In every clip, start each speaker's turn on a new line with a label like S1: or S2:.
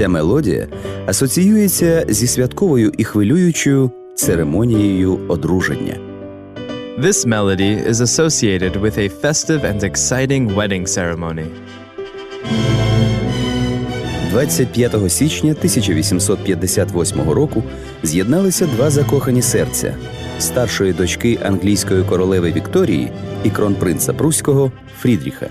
S1: Ця мелодія асоціюється зі святковою і хвилюючою церемонією одруження.
S2: This melody is associated with a festive and exciting wedding ceremony.
S1: 25 січня 1858 року з'єдналися два закохані серця старшої дочки англійської королеви Вікторії і кронпринца Пруського Фрідріха.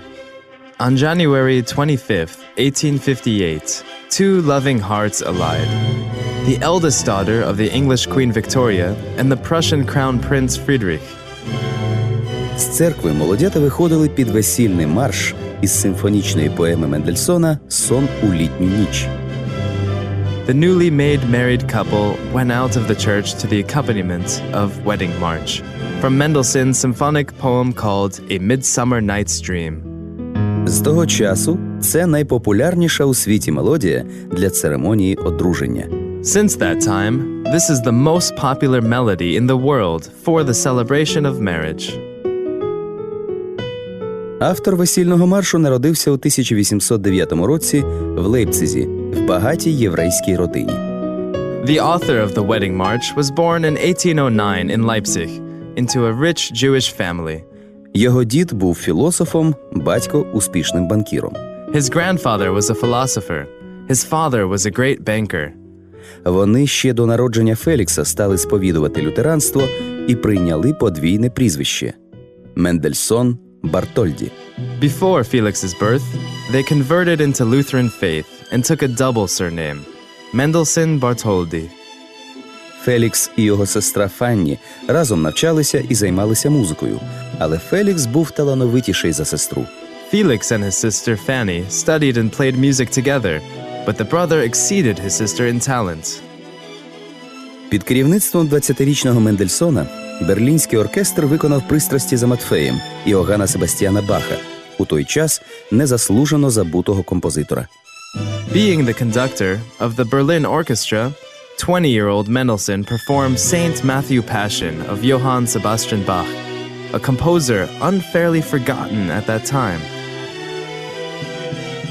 S2: On January 25th, 1858, two loving hearts allied. The eldest daughter of the English Queen Victoria and the Prussian Crown Prince Friedrich.
S1: З церкви молодята виходили під весільний марш із симфонічної поеми Мендельсона Сон у літню ніч.
S2: The newly made married couple went out of the church to the accompaniment of Wedding March from Mendelssohn's symphonic poem called A Midsummer Night's Dream.
S1: З того часу це найпопулярніша у світі мелодія для церемонії одруження.
S2: Since that time, this is the most popular melody in the world for the celebration of marriage.
S1: Автор весільного маршу народився у 1809 році в Лейпцизі в багатій єврейській родині.
S2: The author of the Wedding March was born in 1809 in Leipzig into a rich Jewish family.
S1: Його дід був філософом, батько успішним банкіром.
S2: His grandfather was a philosopher. His father was a great banker.
S1: Вони ще до народження Фелікса стали сповідувати лютеранство і прийняли подвійне прізвище Мендельсон Бартольді.
S2: Before Felix's birth, they converted into Lutheran faith and took a double surname, Mendelssohn Bartholdy.
S1: Фелікс і його сестра Фанні разом навчалися і займалися музикою, але Фелікс був талановитіший за сестру.
S2: Felix and his sister Fanny studied and played music together, but the brother exceeded his sister in talent.
S1: Під керівництвом 20-річного Мендельсона берлінський оркестр виконав пристрасті за Матфеєм Іоганна Себастьяна Баха, у той час незаслужено забутого композитора.
S2: Being the conductor of the Berlin Orchestra, 20 year old Mendelssohn performed Saint Matthew Passion of Johann Sebastian Bach, a composer unfairly forgotten at that time.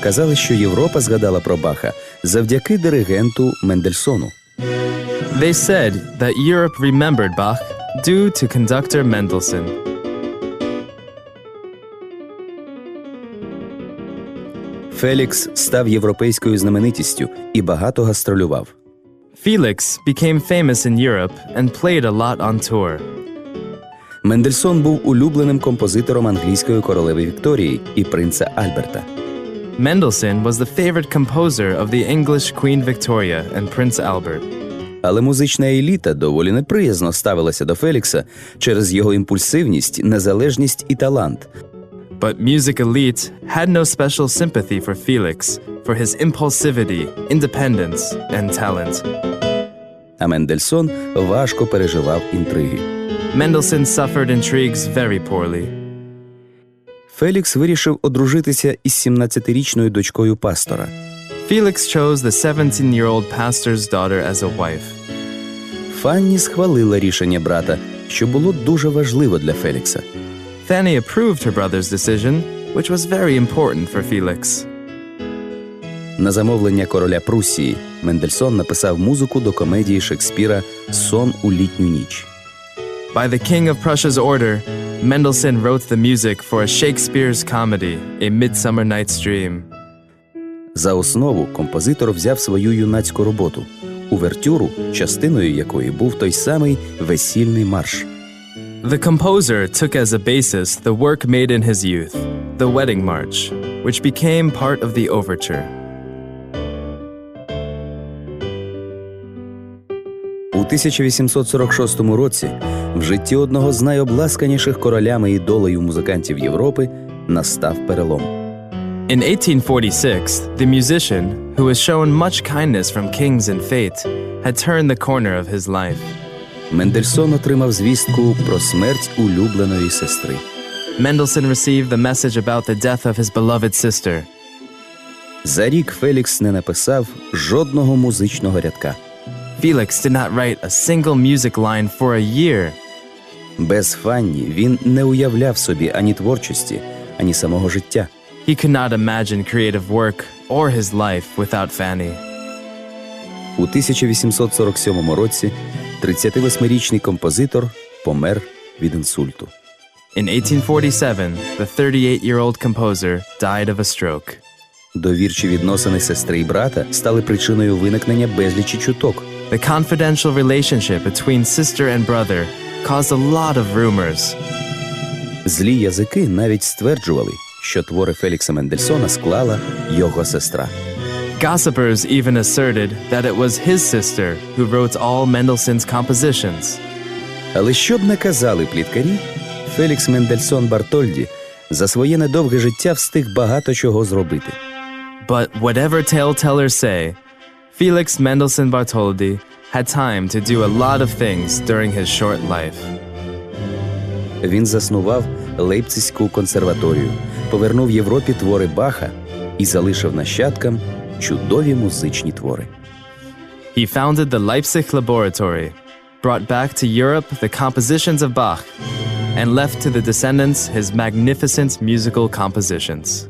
S1: Казали, що Європа згадала про Баха завдяки диригенту Мендельсону.
S2: They said that Europe remembered Bach due to conductor Mendelssohn.
S1: Фелікс став європейською знаменитістю і багато гастролював.
S2: Felix became famous in Europe and played a lot on tour.
S1: Мендельсон був улюбленим композитором англійської королеви Вікторії і принца Альберта.
S2: Mendelssohn was the favorite composer of the English Queen Victoria and Prince Albert.
S1: Але музична еліта доволі неприязно ставилася до Фелікса через його імпульсивність, незалежність і талант.
S2: But music elite had no special sympathy for Felix for his impulsivity, independence, and talent.
S1: А Мендельсон важко переживав інтриги.
S2: Mendelssohn suffered intrigues very poorly.
S1: Фелікс вирішив одружитися із 17-річною дочкою пастора.
S2: Felix chose the 17-year-old pastor's daughter as a wife.
S1: Фанні схвалила рішення брата, що було дуже важливо для Фелікса.
S2: Fanny approved her brother's decision, which was very important for Felix.
S1: На замовлення короля Пруссії Мендельсон написав музику до комедії Шекспіра Сон у літню ніч.
S2: By the King of Prussia's order, Mendelssohn wrote the music for a Shakespeare's comedy, A Midsummer Night's Dream.
S1: За основу композитор взяв свою юнацьку роботу увертюру, частиною якої був той самий весільний марш.
S2: The composer took as a basis the work made in his youth, the Wedding March, which became part of the overture.
S1: У 1846 році в житті одного з найобласканіших королями і долею музикантів Європи настав перелом.
S2: In 1846, the musician, who was shown much kindness from kings and fate, had turned the corner of his life.
S1: Мендельсон отримав звістку про смерть улюбленої сестри.
S2: Mendelssohn received the message about the death of his beloved sister.
S1: За рік Фелікс не написав жодного музичного рядка.
S2: Felix did not write a single music line for a year.
S1: Без Фанні він не уявляв собі ані творчості, ані самого життя.
S2: He could not imagine creative work or his life without Fanny.
S1: У 1847 році 38-річний композитор помер від інсульту.
S2: In 1847, the 38 year old composer died of a stroke.
S1: Довірчі відносини сестри і брата стали причиною виникнення безлічі чуток.
S2: The confidential relationship between sister and brother caused a lot of rumors.
S1: Злі язики навіть стверджували, що твори Фелікса Мендельсона склала його сестра.
S2: Gossipers even asserted that it was his sister who wrote all Mendelssohn's compositions.
S1: Але що б не казали пліткарі, Фелікс Мендельсон Бартольді за своє недовге життя встиг багато чого зробити.
S2: But whatever tale-tellers say, Felix Mendelssohn Bartholdy had time to do a lot of things during his short life.
S1: Він заснував Лейпцизьку консерваторію, повернув Європі твори Баха і залишив нащадкам чудові музичні твори.
S2: He founded the Leipzig Laboratory, brought back to Europe the compositions of Bach, and left to the descendants his magnificent musical compositions.